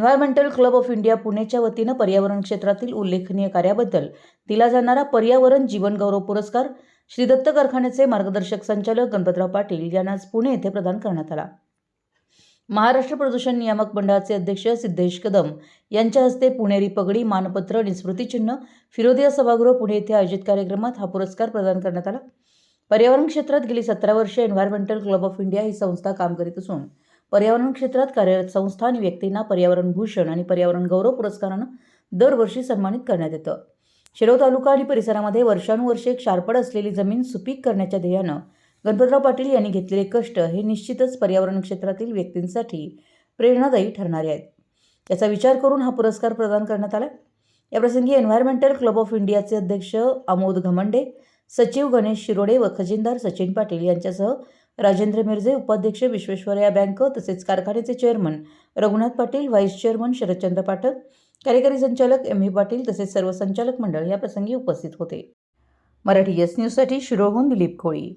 Environmental club of India पुणेच्या वतीनं पर्यावरण क्षेत्रातील उल्लेखनीय कार्याबद्दल दिला जाणारा पर्यावरण जीवनगौरव पुरस्कार श्री दत्त कारखान्याचे मार्गदर्शक संचालक गणपतराव पाटील यांना आज पुणे येथे प्रदान करण्यात आला. महाराष्ट्र प्रदूषण नियामक मंडळाचे अध्यक्ष सिद्धेश कदम यांच्या हस्ते पुणेरी पगडी मानपत्र आणि स्मृतिचिन्ह फिरोदिया सभागृह पुणे येथे आयोजित कार्यक्रमात हा पुरस्कार प्रदान करण्यात आला. पर्यावरण क्षेत्रात गेली सतरा वर्षे एन्व्हायरमेंटल क्लब ऑफ इंडिया ही संस्था काम करीत असून पर्यावरण क्षेत्रात कार्यरत संस्था आणि व्यक्तींना पर्यावरण भूषण आणि पर्यावरण गौरव पुरस्कारानं दरवर्षी सन्मानित करण्यात येतं. शिरोळ तालुका आणि परिसरामध्ये वर्षानुवर्षे क्षारपड असलेली जमीन सुपीक करण्याच्या ध्येयानं गणपतराव पाटील यांनी घेतलेले कष्ट हे निश्चितच पर्यावरण क्षेत्रातील व्यक्तींसाठी प्रेरणादायी ठरणारे आहेत. याचा विचार करून हा पुरस्कार प्रदान करण्यात आला याप्रसंगी एन्व्हायरमेंटल क्लब ऑफ इंडियाचे अध्यक्ष आमोद घमंडे सचिव गणेश शिरोडे व खजिनदार सचिन पाटील यांच्यासह राजेंद्र मिरजे उपाध्यक्ष विश्वेश्वरया बँक तसेच कारखान्याचे chairman Raghunath Patil vice chairman Sharadchandra Pathak कार्यकारी संचालक एम व्ही पाटील तसेच सर्व संचालक मंडळ या प्रसंगी उपस्थित होते. मराठी एस न्यूजसाठी शिरोहून दिलीप कोळी.